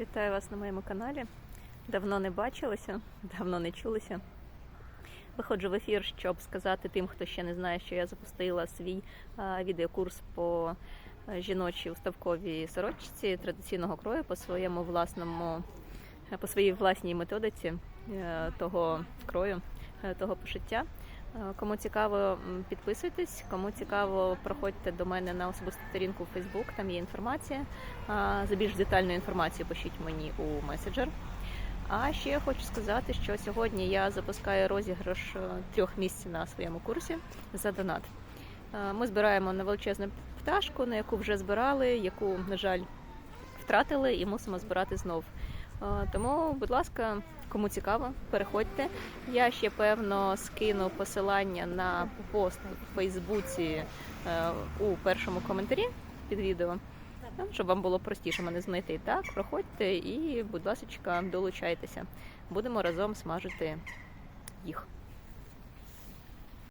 Вітаю вас на моєму каналі. Давно не бачилися, давно не чулися. Виходжу в ефір, щоб сказати тим, хто ще не знає, що я запустила свій відеокурс по жіночій уставковій сорочці традиційного крою по своєму власному, по своїй власній методиці е, того крою, е, того пошиття. Е, Кому цікаво, підписуйтесь. Кому цікаво, проходьте до мене на особисту сторінку в Facebook, там є інформація. За більш детальну інформацію пишіть мені у меседжер. А ще я хочу сказати, що сьогодні я запускаю розіграш е, трьох місць на своєму курсі за донат. Е, Ми збираємо на величезну пташку, на яку вже збирали, яку, на жаль, втратили і мусимо збирати знов. Е, Тому, будь ласка, кому цікаво, переходьте. Я ще певно скину посилання на пост у Фейсбуці е, у першому коментарі під відео. Ну, щоб вам було простіше мене знайти. Так, проходьте і, будь ласка, долучайтеся. Будемо разом смажити їх.